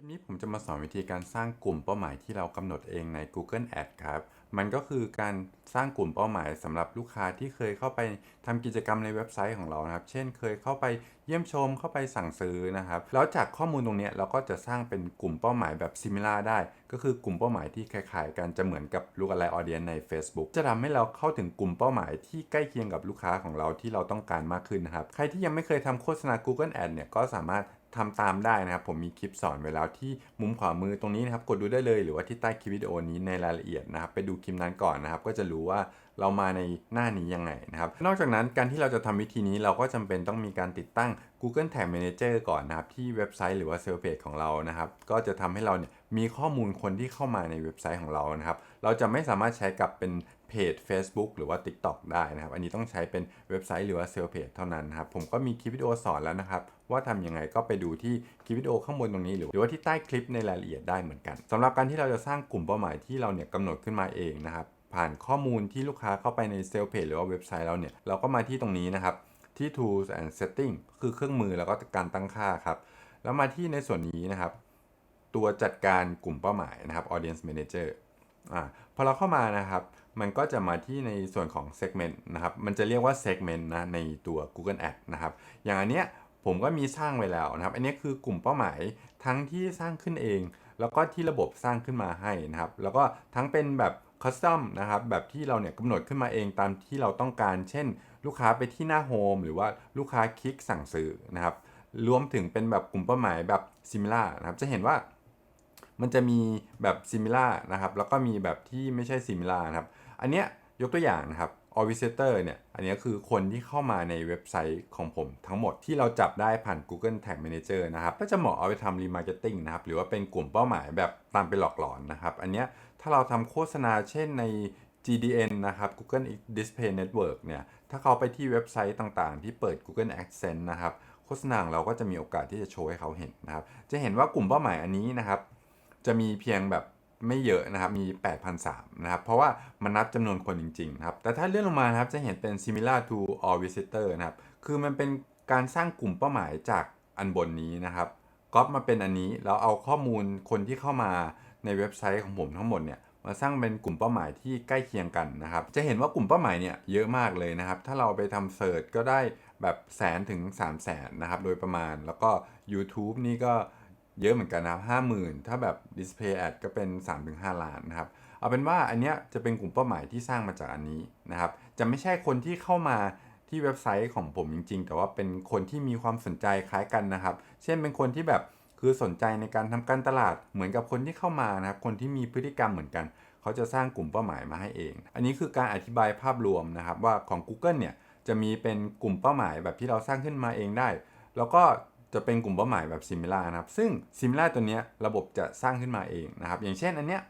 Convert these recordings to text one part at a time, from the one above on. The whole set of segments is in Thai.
ลิปนี้ผมจะมาสอนวิธีการสร้างกลุ่มเป้าหมายที่เรากำหนดเองใน Google Ad ครับ มันก็คือการสร้างกลุ่มเป้าหมายสำหรับลูกค้าที่เคยเข้าไปทำกิจกรรมในเว็บไซต์ของเรานะครับ เช่น เคยเข้าไปเยี่ยมชม เข้าไปสั่งซื้อนะครับ แล้วจากข้อมูลตรงนี้เราก็จะสร้างเป็นกลุ่มเป้าหมายแบบ similar ได้ ก็คือกลุ่มเป้าหมายที่คล้ายๆกันจะเหมือนกับลูกอะไรออเดียนใน Facebook จะทำให้เราเข้าถึงกลุ่มเป้าหมายที่ใกล้เคียงกับลูกค้าของเราที่เราต้องการมากขึ้นนะครับ ใครที่ยังไม่เคยทำโฆษณา Google Ad เนี่ยก็สามารถ ทำตามได้นะครับ ผมมีคลิปสอนไว้แล้วที่มุมขวามือตรงนี้นะครับ กดดูได้เลยหรือว่าที่ใต้คลิปวิดีโอนี้ในรายละเอียดนะครับ ไปดูคลิปนั้นก่อนนะครับ ก็จะรู้ว่าเรามาในหน้านี้ยังไงนะครับ นอกจากนั้นการที่เราจะทำวิธีนี้เราก็จำเป็นต้องมีการติดตั้ง Google Tag Manager ก่อนนะครับ ที่เว็บไซต์หรือว่าเซลล์เพจของเรานะครับ ก็จะทำให้เราเนี่ยมีข้อมูลคนที่เข้ามาในเว็บไซต์ของเรานะครับ เราจะไม่สามารถใช้กับเป็น เพจ Facebook หรือว่า TikTok ได้นะครับ อันนี้ต้องใช้เป็นเว็บไซต์หรือว่าเซลเพจเท่านั้นนะครับ ผมก็มีคลิปวิดีโอสอนแล้วนะครับว่าทำยังไงก็ไปดูที่คลิปวิดีโอข้างบนตรงนี้ หรือว่าที่ใต้คลิปในรายละเอียดได้เหมือนกันสำหรับการที่เราจะสร้างกลุ่มเป้าหมายที่เราเนี่ยกำหนดขึ้นมาเองนะครับ ผ่านข้อมูลที่ลูกค้าเข้าไปในเซลเพจหรือว่าเว็บไซต์เราเนี่ยเราก็มาที่ตรงนี้นะครับที่ tools and setting คือเครื่องมือแล้วก็การตั้งค่าครับแล้วมาที่ในส่วนนี้นะครับ ตัวจัดการกลุ่มเป้าหมายนะครับ audience manager อ่าพอเราเข้ามานะครับ มันก็จะมาที่ในส่วนของ segment นะครับ มันจะเรียกว่า segment นะในตัว Google Ad นะครับ อย่างอันเนี้ยผมก็มีสร้างไว้แล้วนะครับ อันนี้คือกลุ่มเป้าหมายทั้งที่สร้างขึ้นเอง แล้วก็ที่ระบบสร้างขึ้นมาให้นะครับ แล้วก็ทั้งเป็นแบบคัสตอมนะครับแบบที่เราเนี่ยกำหนดขึ้นมาเองตามที่เราต้องการ เช่น ลูกค้าไปที่หน้าโฮมหรือว่าลูกค้าคลิกสั่งซื้อนะครับ รวมถึงเป็นแบบกลุ่มเป้าหมายแบบ similar นะครับ จะเห็นว่ามันจะมีแบบ similar นะครับ แล้วก็มีแบบที่ไม่ใช่ similar นะครับ อันเนี้ยยกตัวอย่างนะครับ all visitor เนี่ย อันเนี้ยคือคนที่เข้ามาในเว็บไซต์ของผมทั้งหมดที่เราจับได้ผ่าน Google Tag Manager นะครับ ก็จะเหมาะเอาไปทำ remarketing นะครับ หรือว่าเป็นกลุ่มเป้าหมายแบบตามไปหลอกหลอนนะครับ อันเนี้ยถ้าเราทำโฆษณาเช่นใน GDN นะครับ Google Display Network เนี่ย ถ้าเขาไปที่เว็บไซต์ต่างๆ ที่เปิด Google AdSense นะครับ โฆษณาของเราก็จะมีโอกาสที่จะโชว์ให้เขาเห็นนะครับ จะเห็นว่ากลุ่มเป้าหมายอันนี้นะครับ จะมีเพียงแบบ ไม่เยอะนะครับ มี 8,003นะครับ เพราะว่ามันนับจำนวนคนจริงๆนะครับ แต่ถ้าเลื่อนลงมานะครับ จะเห็นเป็น similar to all visitor นะครับ คือมันเป็นการสร้างกลุ่มเป้าหมายจากอันบนนี้นะครับก๊อปมาเป็นอันนี้แล้วเอาข้อมูลคนที่เข้ามาในเว็บไซต์ของผมทั้งหมดเนี่ยมาสร้างเป็นกลุ่มเป้าหมายที่ใกล้เคียงกันนะครับ จะเห็นว่ากลุ่มเป้าหมายเนี่ยเยอะมากเลยนะครับ ถ้าเราไปทำเสิร์ชก็ได้แบบแสนถึง3 0 0แสนนะครับโดยประมาณ แล้วก็ YouTube นี่ก็ เยอะเหมือนกันนะครับห้าหมื่นถ้าแบบ Display Ad ก็เป็น 3-5 ล้านนะครับ เอาเป็นว่าอันเนี้ยจะเป็นกลุ่มเป้าหมายที่สร้างมาจากอันนี้นะครับ จะไม่ใช่คนที่เข้ามาที่เว็บไซต์ของผมจริง ๆ แต่ว่าเป็นคนที่มีความสนใจคล้ายกันนะครับ เช่นเป็นคนที่แบบคือสนใจในการทำการตลาดเหมือนกับคนที่เข้ามานะครับ คนที่มีพฤติกรรมเหมือนกัน เขาจะสร้างกลุ่มเป้าหมายมาให้เอง อันนี้คือการอธิบายภาพรวมนะครับว่าของ Google เนี่ยจะมีเป็นกลุ่มเป้าหมายแบบที่เราสร้างขึ้นมาเองได้ แล้วก็ จะเป็นกลุ่มเป้าหมายแบบ similar นะครับ ซึ่ง similar ตัวนี้ระบบจะสร้างขึ้นมาเองนะครับ อย่างเช่นอันเนี้ย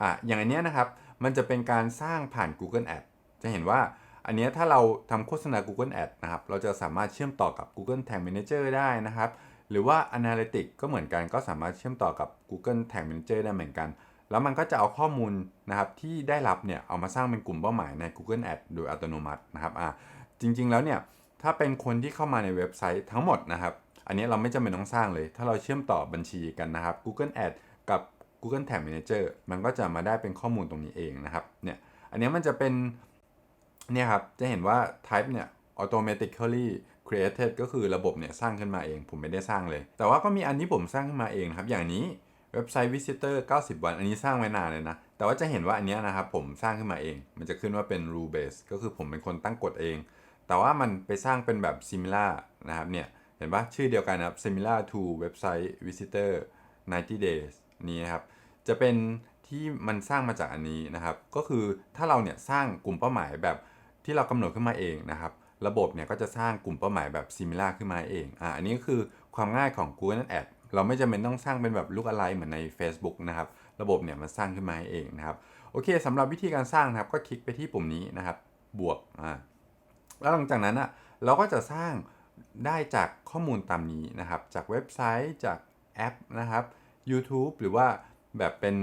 อะอย่างอันเนี้ยนะครับ มันจะเป็นการสร้างผ่าน Google Ad จะเห็นว่าอันเนี้ยถ้าเราทำโฆษณา Google Ad นะครับ เราจะสามารถเชื่อมต่อกับ Google Tag Manager ได้นะครับ หรือว่า Analytics ก็เหมือนกันก็สามารถเชื่อมต่อกับ Google Tag Manager ได้เหมือนกัน แล้วมันก็จะเอาข้อมูลนะครับที่ได้รับเนี่ยเอามาสร้างเป็นกลุ่มเป้าหมายใน Google Ad โดยอัตโนมัตินะครับอะจริงๆแล้วเนี่ยถ้าเป็นคนที่เข้ามาในเว็บไซต์ทั้งหมดนะครับ อันนี้เราไม่จำเป็นต้องสร้างเลย ถ้าเราเชื่อมต่อบัญชีกันนะครับ Google Ad กับ Google Tag Manager มันก็จะมาได้เป็นข้อมูลตรงนี้เองนะครับ เนี่ย อันนี้มันจะเป็น เนี่ยครับ จะเห็นว่า type เนี่ย automatically created ก็คือระบบเนี่ยสร้างขึ้นมาเอง ผมไม่ได้สร้างเลย แต่ว่าก็มีอันที่ผมสร้างขึ้นมาเองครับ อย่างนี้เว็บไซต์ visitor 90 วัน อันนี้สร้างไว้นานเลยนะ แต่ว่าจะเห็นว่าอันนี้นะครับผมสร้างขึ้นมาเอง มันจะขึ้นว่าเป็น rule base ก็คือผมเป็นคนตั้งกฎเอง แต่ว่ามันไปสร้างเป็นแบบ similar นะครับ เนี่ย เห็นปะชื่อเดียวกันนะครับ similar to website visitor 90 days นี้นะครับ จะเป็นที่มันสร้างมาจากอันนี้นะครับ ก็คือถ้าเราเนี่ยสร้างกลุ่มเป้าหมายแบบที่เรากำหนดขึ้นมาเองนะครับ ระบบเนี่ยก็จะสร้างกลุ่มเป้าหมายแบบ similar ขึ้นมาเองอ่าอันนี้ก็คือความง่ายของ Google Ad เราไม่จำเป็นต้องสร้างเป็นแบบลูกอะไรเหมือนใน Facebook นะครับ ระบบเนี่ยมันสร้างขึ้นมาให้เองนะครับ โอเคสำหรับวิธีการสร้างนะครับ ก็คลิกไปที่ปุ่มนี้นะครับ บวกอ่าแล้วหลังจากนั้นอะเราก็จะสร้าง ได้จากข้อมูลตามนี้นะครับ จากเว็บไซต์จากแอปนะครับ YouTube หรือว่าแบบเป็น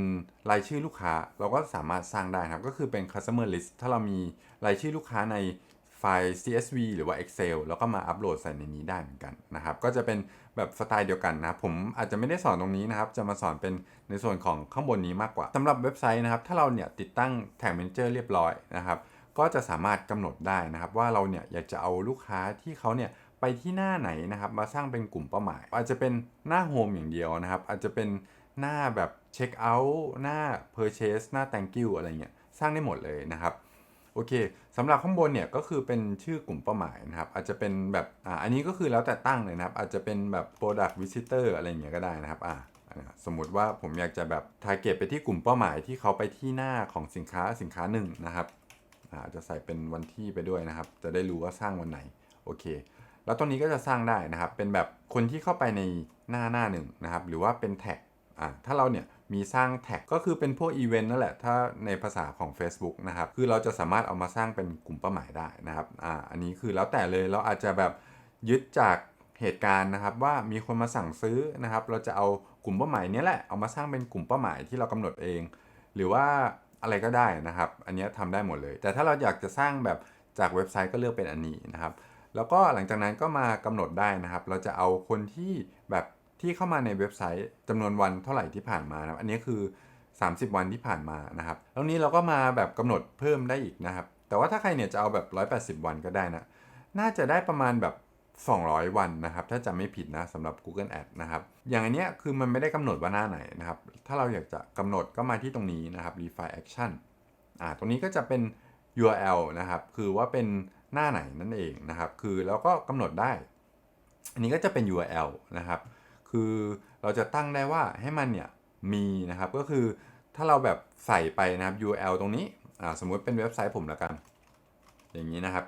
รายชื่อลูกค้าเราก็สามารถสร้างได้นะครับ ก็คือเป็น customer list ถ้าเรามีรายชื่อลูกค้าในไฟล์ CSV หรือว่า Excel แล้วก็มาอัปโหลดใส่ในนี้ได้เหมือนกันนะครับ ก็จะเป็นแบบสไตล์เดียวกันนะผมอาจจะไม่ได้สอนตรงนี้นะครับ จะมาสอนเป็นในส่วนของข้างบนนี้มากกว่าสำหรับเว็บไซต์นะครับ ถ้าเราเนี่ยติดตั้งแท็ก Manager เรียบร้อยนะครับ ก็จะสามารถกำหนดได้นะครับ ว่าเราเนี่ยอยากจะเอาลูกค้าที่เขาเนี่ย ไปที่หน้าไหนนะครับ มาสร้างเป็นกลุ่มเป้าหมาย อาจจะเป็นหน้าโฮมอย่างเดียวนะครับ อาจจะเป็นหน้าแบบเช็คเอาท์หน้า Purchase หน้า Thank you อะไรเงี้ยสร้างได้หมดเลยนะครับโอเคสำหรับข้างบนเนี่ยก็คือเป็นชื่อกลุ่มเป้าหมายนะครับ อาจจะเป็นแบบอ่าอันนี้ก็คือแล้วแต่ตั้งเลยนะครับ อาจจะเป็นแบบ product visitor อะไรอย่างเงี้ยก็ได้นะครับอ่าสมมุติว่าผมอยากจะแบบ target ไปที่กลุ่มเป้าหมายที่เขาไปที่หน้าของสินค้าสินค้าหนึ่งนะครับอ่าจะใส่เป็นวันที่ไปด้วยนะครับ จะได้รู้ว่าสร้างวันไหนโอเค แล้วตรงนี้ก็จะสร้างได้นะครับ เป็นแบบคนที่เข้าไปในหน้าหน้าหนึ่งนะครับ หรือว่าเป็นแท็กอ่าถ้าเราเนี่ยมีสร้างแท็กก็คือเป็นพวกอีเวนต์นั่นแหละ ถ้าในภาษาของ Facebook นะครับ คือเราจะสามารถเอามาสร้างเป็นกลุ่มเป้าหมายได้นะครับอ่าอันนี้คือแล้วแต่เลยเราอาจจะแบบยึดจากเหตุการณ์นะครับว่ามีคนมาสั่งซื้อนะครับ เราจะเอากลุ่มเป้าหมายนี้แหละเอามาสร้างเป็นกลุ่มเป้าหมายที่เรากำหนดเอง หรือว่าอะไรก็ได้นะครับ อันนี้ทำได้หมดเลย แต่ถ้าเราอยากจะสร้างแบบจากเว็บไซต์ก็เลือกเป็นอันนี้นะครับ แล้วก็หลังจากนั้นก็มากำหนดได้นะครับ เราจะเอาคนที่แบบที่เข้ามาในเว็บไซต์จำนวนวันเท่าไหร่ที่ผ่านมานะครับอันนี้คือ 30 วันที่ผ่านมานะครับแล้วนี้เราก็มาแบบกำหนดเพิ่มได้อีกนะครับ แต่ว่าถ้าใครเนี่ยจะเอาแบบ 180 วันก็ได้นะ น่าจะได้ประมาณแบบ 200 วันนะครับ ถ้าจำไม่ผิดนะสำหรับ Google Ad นะครับ อย่างอันเนี้ยคือมันไม่ได้กำหนดว่าหน้าไหนนะครับ ถ้าเราอยากจะกำหนดก็มาที่ตรงนี้นะครับ Refine Action อ่า ตรงนี้ก็จะเป็น URL นะครับ คือว่าเป็น หน้าไหนนั่นเองนะครับ คือแล้วก็กำหนดได้ อันนี้ก็จะเป็น URL นะครับ คือเราจะตั้งได้ว่าให้มันเนี่ยมีนะครับ ก็คือถ้าเราแบบใส่ไปนะครับ URL ตรงนี้สมมุติเป็นเว็บไซต์ผมแล้วกัน อย่างนี้นะครับ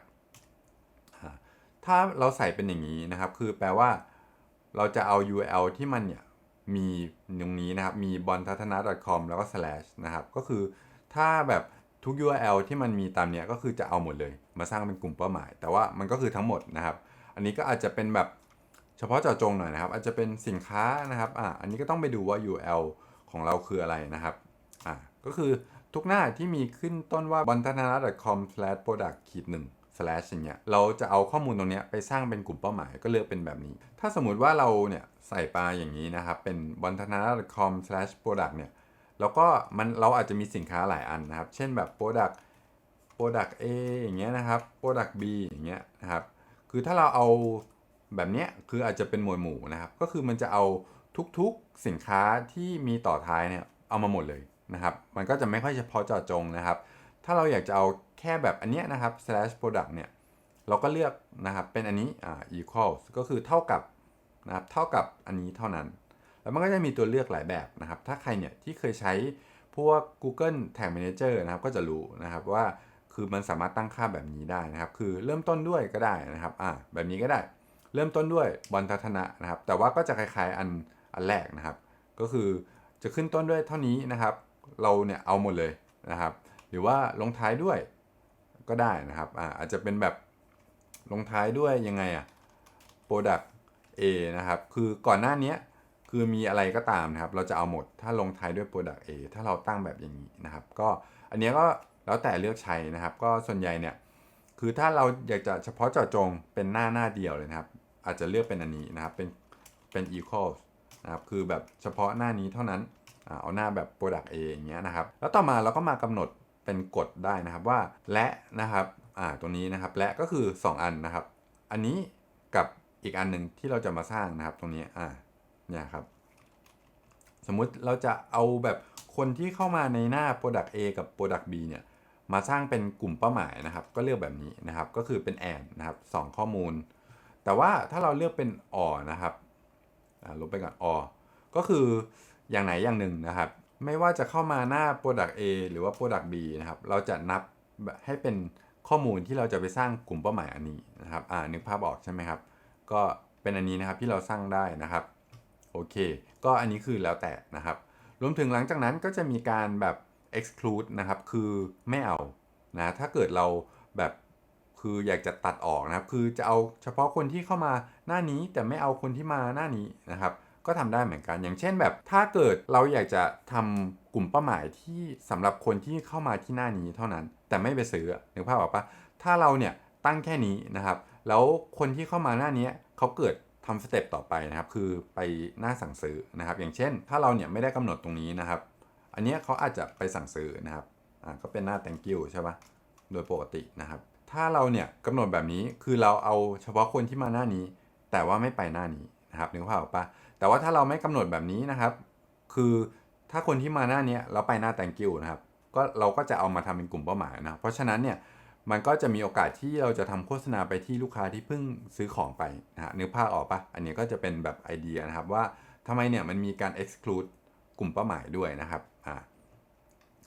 ถ้าเราใส่เป็นอย่างนี้นะครับ คือแปลว่าเราจะเอา URL ที่มันเนี่ยมีตรงนี้นะครับ มี b o n t a t a n a com แล้วก็ slash นะครับ ก็คือถ้าแบบ ทุก URL ที่มันมีตามเนี้ยก็คือจะเอาหมดเลย มาสร้างเป็นกลุ่มเป้าหมาย แต่ว่ามันก็คือทั้งหมดนะครับ อันนี้ก็อาจจะเป็นแบบเฉพาะเจาะจงหน่อยนะครับ อาจจะเป็นสินค้านะครับอ่าอันนี้ก็ต้องไปดูว่า URL ของเราคืออะไรนะครับอ่าก็คือทุกหน้าที่มีขึ้นต้นว่า b o n t a n a c o m p r o d u c t 1ีดหนึ่ง slash อย่างเงี้ยเราจะเอาข้อมูลตรงนี้ไปสร้างเป็นกลุ่มเป้าหมายก็เลือกเป็นแบบนี้ ถ้าสมมุติว่าเราเนี่ยใส่ปลาอย่างนี้นะครับ เป็น b o n t a n a c o m p r o d u c t เนี่ย แล้วก็มันเราอาจจะมีสินค้าหลายอันนะครับ เช่นแบบ product product A อย่างเงี้ยนะครับ product B อย่างเงี้ยนะครับ คือถ้าเราเอาแบบเนี้ยคืออาจจะเป็นหมวดหมู่นะครับ ก็คือมันจะเอาทุกๆสินค้าที่มีต่อท้ายเนี่ยเอามาหมดเลยนะครับ มันก็จะไม่ค่อยเฉพาะเจาะจงนะครับ ถ้าเราอยากจะเอาแค่แบบอันเนี้ยนะครับ slash product เนี่ยเราก็เลือกนะครับเป็นอันนี้อ่า equals ก็คือเท่ากับนะครับเท่ากับอันนี้เท่านั้น แล้วมันก็จะมีตัวเลือกหลายแบบนะครับ ถ้าใครเนี่ยที่เคยใช้พวก Google Tag Manager นะครับก็จะรู้นะครับว่าคือมันสามารถตั้งค่าแบบนี้ได้นะครับ คือเริ่มต้นด้วยก็ได้นะครับอ่าแบบนี้ก็ได้ เริ่มต้นด้วยบอลทัศนะนะครับ แต่ว่าก็จะคล้ายๆอันอันแรกนะครับ ก็คือจะขึ้นต้นด้วยเท่านี้นะครับ เราเนี่ยเอาหมดเลยนะครับ หรือว่าลงท้ายด้วยก็ได้นะครับอ่าอาจจะเป็นแบบลงท้ายด้วยยังไงอะ product A นะครับ คือก่อนหน้านี้ คือมีอะไรก็ตามนะครับ เราจะเอาหมดถ้าลงท้ายด้วย product A ถ้าเราตั้งแบบอย่างนี้นะครับ ก็อันนี้ก็แล้วแต่เลือกใช้นะครับ ก็ส่วนใหญ่เนี่ยคือถ้าเราอยากจะเฉพาะเจาะจงเป็นหน้าหน้าเดียวเลยนะครับ อาจจะเลือกเป็นอันนี้นะครับ เป็นเป็น equal นะครับคือแบบเฉพาะหน้านี้เท่านั้นอ่าเอาหน้าแบบ product A อย่างเงี้ยนะครับ แล้วต่อมาเราก็มากำหนดเป็นกฎได้นะครับว่าและนะครับอ่าตรงนี้นะครับและก็คือ 2 อันนะครับ อันนี้กับอีกอันหนึ่งที่เราจะมาสร้างนะครับตรงนี้อ่า เนี่ยครับ สมมุติเราจะเอาแบบคนที่เข้ามาในหน้า Product A กับ Product B เนี่ยมาสร้างเป็นกลุ่มเป้าหมายนะครับ ก็เลือกแบบนี้นะครับ ก็คือเป็น and นะครับสองข้อมูล แต่ว่าถ้าเราเลือกเป็น or นะครับลบไปก่อน or ก็คืออย่างไหนอย่างหนึ่งนะครับ ไม่ว่าจะเข้ามาหน้า Product A หรือว่า Product B นะครับ เราจะนับให้เป็นข้อมูลที่เราจะไปสร้างกลุ่มเป้าหมายอันนี้นะครับ อ่านึกภาพออกใช่ไหมครับ ก็เป็นอันนี้นะครับที่เราสร้างได้นะครับ โอเค ก็อันนี้คือแล้วแต่นะครับ รวมถึงหลังจากนั้นก็จะมีการแบบ exclude นะครับ คือไม่เอานะถ้าเกิดเราแบบคืออยากจะตัดออกนะครับ คือจะเอาเฉพาะคนที่เข้ามาหน้านี้แต่ไม่เอาคนที่มาหน้านี้นะครับ ก็ทำได้เหมือนกัน อย่างเช่นแบบถ้าเกิดเราอยากจะทำกลุ่มเป้าหมายที่สำหรับคนที่เข้ามาที่หน้านี้เท่านั้น แต่ไม่ไปซื้อนึกภาพออกปะถ้าเราเนี่ยตั้งแค่นี้นะครับ แล้วคนที่เข้ามาหน้านี้เขาเกิด ทำสเต็ปต่อไปนะครับคือไปหน้าสั่งซื้อนะครับ อย่างเช่น ถ้าเราเนี่ยไม่ได้กำหนดตรงนี้นะครับ อันนี้เขาอาจจะไปสั่งซื้อนะครับอ่าก็เป็นหน้า thank you ใช่ปะโดยปกตินะครับ ถ้าเราเนี่ยกำหนดแบบนี้คือเราเอาเฉพาะคนที่มาหน้านี้ แต่ว่าไม่ไปหน้านี้นะครับนึกภาพออกปะแต่ว่าถ้าเราไม่กำหนดแบบนี้นะครับ คือถ้าคนที่มาหน้านี้เราไปหน้า thank you นะครับก็เราก็จะเอามาทำเป็นกลุ่มเป้าหมายนะเพราะฉะนั้นเนี่ย มันก็จะมีโอกาสที่เราจะทำโฆษณาไปที่ลูกค้าที่เพิ่งซื้อของไปนะฮะนึกภาพออกปะอันนี้ก็จะเป็นแบบไอเดียนะครับว่าทำไมเนี่ยมันมีการ exclude กลุ่มเป้าหมายด้วยนะครับอ่า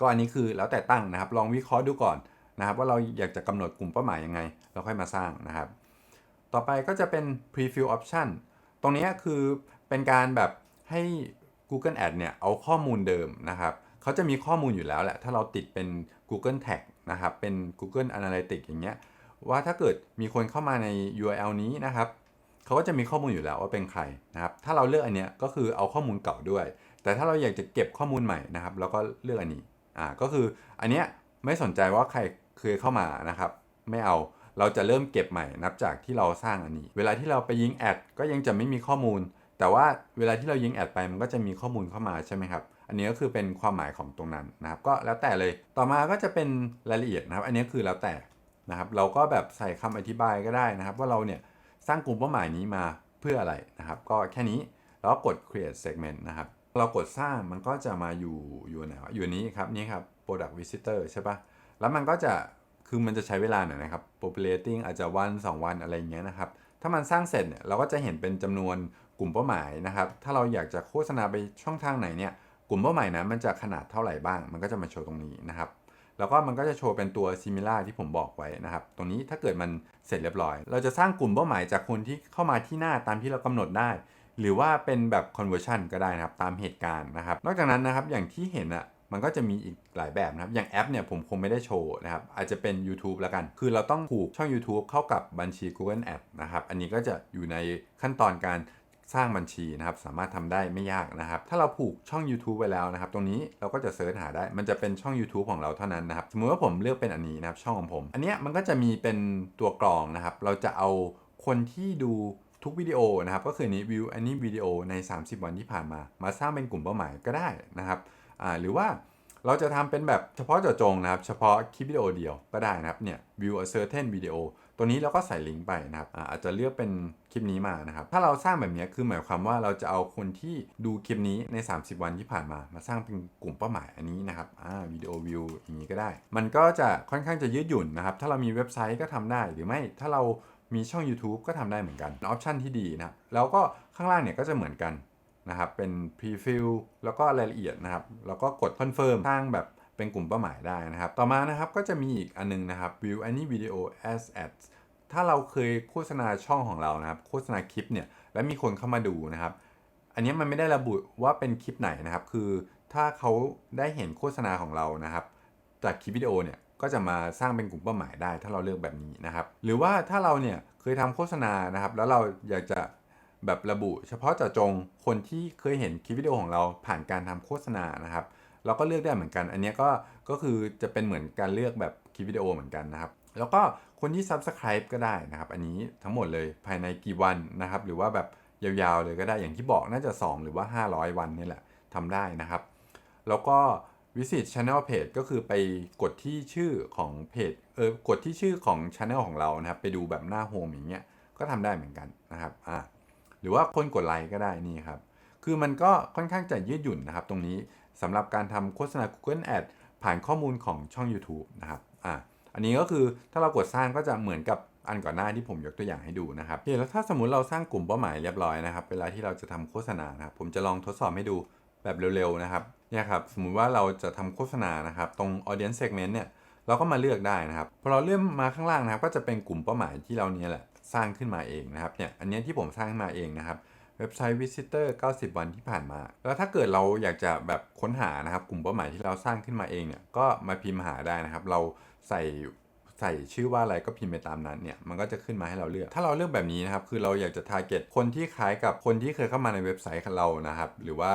ก็อันนี้คือแล้วแต่ตั้งนะครับ ลองวิเคราะห์ดูก่อนนะครับ ว่าเราอยากจะกำหนดกลุ่มเป้าหมายยังไง เราค่อยมาสร้างนะครับ ต่อไปก็จะเป็น preview option ตรงนี้คือเป็นการแบบให้ Google Ad เนี่ยเอาข้อมูลเดิมนะครับเขาจะมีข้อมูลอยู่แล้วแหละ ถ้าเราติดเป็น Google Tag นะครับเป็น Google Analytics อย่างเงี้ยว่าถ้าเกิดมีคนเข้ามาใน URL นี้นะครับเขาก็จะมีข้อมูลอยู่แล้วว่าเป็นใครนะครับถ้าเราเลือกอันเนี้ยก็คือเอาข้อมูลเก่าด้วย แต่ถ้าเราอยากจะเก็บข้อมูลใหม่นะครับเราก็เลือกอันนี้อ่าก็คืออันเนี้ยไม่สนใจว่าใครเคยเข้ามานะครับไม่เอาเราจะเริ่มเก็บใหม่นับจากที่เราสร้างอันนี้ เวลาที่เราไปยิงแอดก็ยังจะไม่มีข้อมูล แต่ว่าเวลาที่เรายิงแอดไปมันก็จะมีข้อมูลเข้ามาใช่ไหมครับ อันนี้ก็คือเป็นความหมายของตรงนั้นนะครับ ก็แล้วแต่เลย ต่อมาก็จะเป็นรายละเอียดนะครับ อันนี้คือแล้วแต่นะครับ เราก็แบบใส่คำอธิบายก็ได้นะครับ ว่าเราเนี่ยสร้างกลุ่มเป้าหมายนี้มาเพื่ออะไรนะครับ ก็แค่นี้แล้วกด create segment นะครับ เรากดสร้างมันก็จะมาอยู่อยู่ไหนวะอยู่นี้ครับนี่ครับ product visitor ใช่ปะแล้วมันก็จะคือมันจะใช้เวลาหน่อยนะครับ populating อาจจะวัน 2 วันอะไรเงี้ยนะครับ ถ้ามันสร้างเสร็จเนี่ยเราก็จะเห็นเป็นจำนวน กลุ่มเป้าหมายนะครับ ถ้าเราอยากจะโฆษณาไปช่องทางไหนเนี่ย กลุ่มเป้าหมายนั้นมันจะขนาดเท่าไหร่บ้าง มันก็จะมาโชว์ตรงนี้นะครับ แล้วก็มันก็จะโชว์เป็นตัว similar ที่ผมบอกไว้นะครับ ตรงนี้ถ้าเกิดมันเสร็จเรียบร้อย เราจะสร้างกลุ่มเป้าหมายจากคนที่เข้ามาที่หน้าตามที่เรากำหนดได้ หรือว่าเป็นแบบ conversion ก็ได้นะครับ ตามเหตุการณ์นะครับ นอกจากนั้นนะครับ อย่างที่เห็นอะมันก็จะมีอีกหลายแบบนะครับ อย่างแอปเนี่ยผมคงไม่ได้โชว์นะครับ อาจจะเป็น YouTube แล้วกัน คือเราต้องผูกช่อง YouTube เข้ากับบัญชี Google a d นะครับ อันนี้ก็จะอยู่ในขั้นตอนการ สร้างบัญชีนะครับ สามารถทำได้ไม่ยากนะครับ ถ้าเราผูกช่อง YouTube ไว้แล้วนะครับ ตรงนี้เราก็จะเสิร์ชหาได้ มันจะเป็นช่อง YouTube ของเราเท่านั้นนะครับ สมมุติว่าผมเลือกเป็นอันนี้นะครับ ช่องของผม อันเนี้ยมันก็จะมีเป็นตัวกรองนะครับ เราจะเอาคนที่ดูทุกวิดีโอนะครับ ก็คือนี้วิวอันนี้วิดีโอใน 30 วันที่ผ่านมา มาสร้างเป็นกลุ่มเป้าหมายก็ได้นะครับหรือว่าเราจะทำเป็นแบบเฉพาะเจาะจงนะครับ เฉพาะคลิปวิดีโอเดียวก็ได้นะครับเนี่ย view a certain video ตัวนี้เราก็ใส่ลิงก์ไปนะครับอาจจะเลือกเป็นคลิปนี้มานะครับ ถ้าเราสร้างแบบนี้คือหมายความว่าเราจะเอาคนที่ดูคลิปนี้ใน 30 วันที่ผ่านมา มาสร้างเป็นกลุ่มเป้าหมายอันนี้นะครับอ่าวิดีโอวิวอย่างนี้ก็ได้ มันก็จะค่อนข้างจะยืดหยุ่นนะครับ ถ้าเรามีเว็บไซต์ก็ทำได้หรือไม่ ถ้าเรามีช่อง YouTube ก็ทำได้เหมือนกันออปชันที่ดีนะครับแล้วก็ข้างล่างเนี่ยก็จะเหมือนกันนะครับเป็น preview แล้วก็รายละเอียดนะครับ แล้วก็กด confirm สร้างแบบ เป็นกลุ่มเป้าหมายได้นะครับ ต่อมานะครับก็จะมีอีกอันนึงนะครับ view any video as ads ถ้าเราเคยโฆษณาช่องของเรานะครับ โฆษณาคลิปเนี่ยแล้วมีคนเข้ามาดูนะครับ อันนี้มันไม่ได้ระบุว่าเป็นคลิปไหนนะครับ คือถ้าเขาได้เห็นโฆษณาของเรานะครับ จากคลิปวิดีโอเนี่ยก็จะมาสร้างเป็นกลุ่มเป้าหมายได้ ถ้าเราเลือกแบบนี้นะครับ หรือว่าถ้าเราเนี่ยเคยทำโฆษณานะครับ แล้วเราอยากจะแบบระบุ เฉพาะเจาะจงคนที่เคยเห็นคลิปวิดีโอของเราผ่านการทำโฆษณานะครับ เราก็เลือกได้เหมือนกัน อันนี้ก็ก็คือจะเป็นเหมือนการเลือกแบบคลิปวิดีโอเหมือนกันนะครับ แล้วก็คนที่ Subscribe ก็ได้นะครับ อันนี้ทั้งหมดเลยภายในกี่วันนะครับ หรือว่าแบบยาวๆเลยก็ได้อย่างที่บอกน่าจะ 2 หรือว่า 500 วันนี่แหละทำได้นะครับ แล้วก็ visit channel page ก็คือไปกดที่ชื่อของเพจเออกดที่ชื่อของ channel ของเรานะครับ ไปดูแบบหน้าโฮมอย่างเงี้ยก็ทำได้เหมือนกันนะครับอ่าหรือว่าคนกดไลค์ก็ได้นี่ครับ คือมันก็ค่อนข้างจะยืดหยุ่นนะครับ ตรงนี้ สำหรับการทำโฆษณา Google Ad ผ่านข้อมูลของช่อง YouTube นะครับอ่าอันนี้ก็คือถ้าเรากดสร้างก็จะเหมือนกับอันก่อนหน้าที่ผมยกตัวอย่างให้ดูนะครับโอเคแล้วถ้าสมมติเราสร้างกลุ่มเป้าหมายเรียบร้อยนะครับ เวลาที่เราจะทำโฆษณานะครับ ผมจะลองทดสอบให้ดูแบบเร็วๆนะครับ เนี่ยครับ สมมุติว่าเราจะทำโฆษณานะครับ ตรง audience segment เนี่ย เราก็มาเลือกได้นะครับ พอเราเลื่อนมาข้างล่างนะครับ ก็จะเป็นกลุ่มเป้าหมายที่เราเนี่ยแหละสร้างขึ้นมาเองนะครับ เนี่ย อันนี้ที่ผมสร้างขึ้นมาเองนะครับ เว็บไซต์ Visitor 90 วันที่ผ่านมา แล้วถ้าเกิดเราอยากจะแบบค้นหานะครับ กลุ่มเป้าหมายที่เราสร้างขึ้นมาเองเนี่ยก็มาพิมพ์หาได้นะครับ เราใส่ใส่ชื่อว่าอะไรก็พิมพ์ไปตามนั้นเนี่ยมันก็จะขึ้นมาให้เราเลือก ถ้าเราเลือกแบบนี้นะครับ คือเราอยากจะ target คนที่คล้ายกับคนที่เคยเข้ามาในเว็บไซต์ของเรานะครับ หรือว่า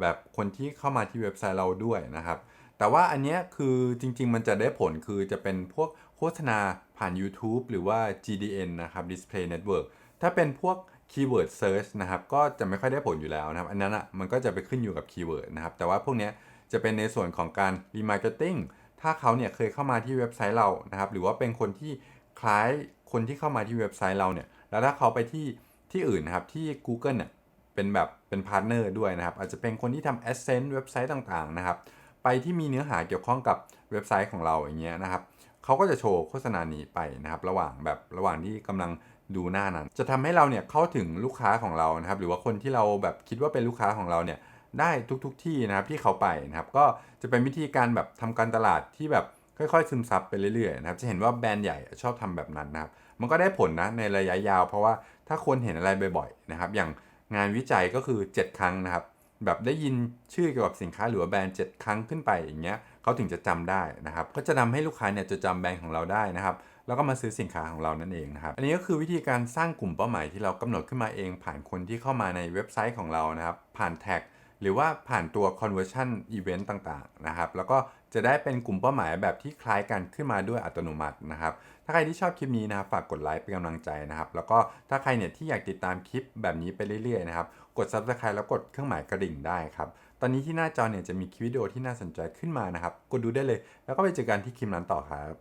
แบบคนที่เข้ามาที่เว็บไซต์เราด้วยนะครับแต่ว่าอันนี้คือจริง ๆ มันจะได้ผลคือจะเป็นพวกโฆษณาผ่าน YouTube หรือว่า GDN นะครับ Display Network ถ้าเป็นพวก Keyword Search นะครับก็จะไม่ค่อยได้ผลอยู่แล้วนะครับ อันนั้นอะมันก็จะไปขึ้นอยู่กับ Keyword นะครับ แต่ว่าพวกนี้จะเป็นในส่วนของการ Remarketing ถ้าเขาเนี่ยเคยเข้ามาที่เว็บไซต์เรานะครับ หรือว่าเป็นคนที่คล้ายคนที่เข้ามาที่เว็บไซต์เราเนี่ย แล้วถ้าเขาไปที่ที่อื่นนะครับที่ Google เนี่ยเป็นแบบเป็นพาร์ทเนอร์ด้วยนะครับ อาจจะเป็นคนที่ทำ Adsense เว็บไซต์ต่างๆนะครับ ไปที่มีเนื้อหาเกี่ยวข้องกับเว็บไซต์ของเราอย่างเงี้ยนะครับเขาก็จะโชว์โฆษณานี้ไปนะครับ ระหว่างแบบระหว่างที่กำลัง ดูหน้านั้น จะทำให้เราเนี่ยเข้าถึงลูกค้าของเรานะครับ หรือว่าคนที่เราแบบคิดว่าเป็นลูกค้าของเราเนี่ยได้ทุกๆทที่นะครับที่เขาไปนะครับก็จะเป็นวิธีการแบบทำการตลาดที่แบบค่อยๆ ซึมซับไปเรื่อยๆนะครับจะเห็นว่าแบรนด์ใหญ่ชอบทำแบบนั้นนะครับมันก็ได้ผลนะในระยะยาว เพราะว่าถ้าคนเห็นอะไรบ่อยๆนะครับอย่างงานวิจัยก็คือ 7 ครั้งนะครับแบบได้ยินชื่อเกี่ยวกับสินค้าหรือว่าแบรนด์ 7 ครั้งขึ้นไปอย่างเงี้ยเขาถึงจะจำได้นะครับก็จะทำให้ลูกค้าเนี่ยจะจำแบรนด์ของเราได้นะครับ แล้วก็มาซื้อสินค้าของเรานั่นเองนะครับ อันนี้ก็คือวิธีการสร้างกลุ่มเป้าหมายที่เรากำหนดขึ้นมาเองผ่านคนที่เข้ามาในเว็บไซต์ของเรานะครับ ผ่านแท็กหรือว่าผ่านตัว conversion event ต่างๆ นะครับ แล้วก็จะได้เป็นกลุ่มเป้าหมายแบบที่คล้ายกันขึ้นมาด้วยอัตโนมัตินะครับ ถ้าใครที่ชอบคลิปนี้นะครับฝากกดไลค์เป็นกำลังใจนะครับ แล้วก็ถ้าใครเนี่ยที่อยากติดตามคลิปแบบนี้ไปเรื่อยๆนะครับ กด subscribe แล้วกดเครื่องหมายกระดิ่งได้ครับ ตอนนี้ที่หน้าจอเนี่ยจะมีคลิปวิดีโอที่น่าสนใจขึ้นมานะครับ กดดูได้เลย แล้วก็ไปเจอกันที่คลิปนั้นต่อครับ